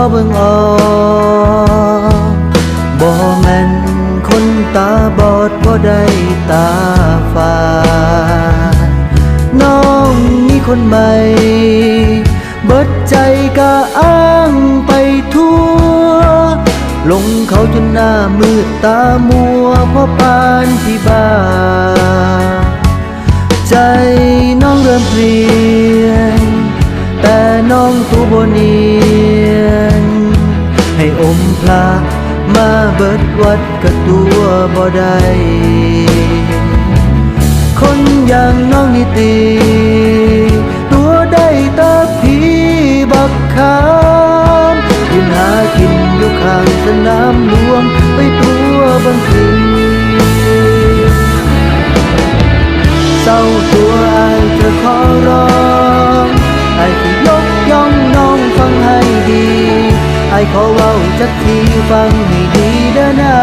อเบิ่งออกบ่แม่นคนตาบอดบ่ได้ตาฝาดน้องมีคนใหม่ เบิดใจก็อ้างไปทั่ว ลงเขาจนหน้ามืดตามัวเพราะปานที่บ้า ใจน้องเริ่มเปลี่ย พลา มาเบิดวัดกับตัวบ่ได้คนอย่างน้องนี่ตีายขอเว้าจักทีฟังให้ดีเด้อนะ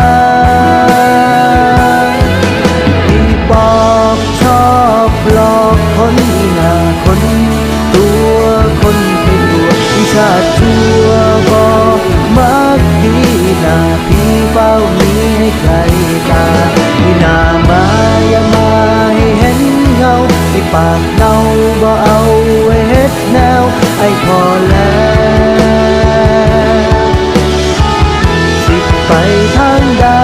ที่บอกชอบหลอกคนหน้าคน ตัวคนเป็นตัววิชาติชั่วบอกมักดีหน้าพี่เฝ้ามีให้ใครตาที่หน้ามาอย่ามาให้เห็นเงาให้ปากเนาบ่เอาไว้เฮ็ดแนวไอ้พอแล้ว ทางใ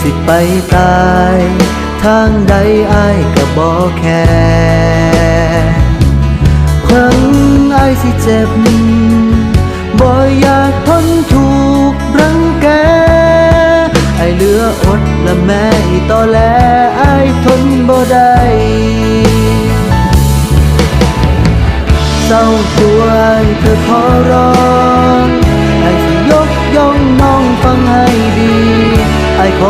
สิไปตาย ทางใดอายก็บ่แค่ครั้งอายสิเจ็บ บ่อยากทนถูกรังแกไอายเหลืออดและแม่อีต่อแลไอายทนบ่ได้เศร้าตัวไอ้เธอขอร้อง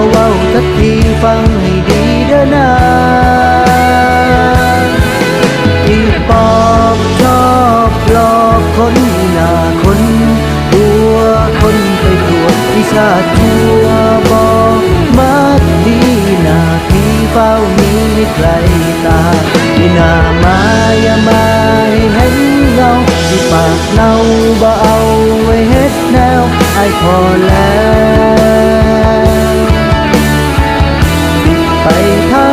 เว้าสักทีฟังให้ดีเด้อนะที่ปอบชอบหลอกคนหน้าคนตัวคนไปตัววิชาติชั่วบอกมักดีหน้าที่เฝ้ามีให้ใครตาที่หน้ามายามาให้เห็นเงาที่ปากเนาบ่เอาไว้เฮ็ดแนวไอพอแล้ว สิไ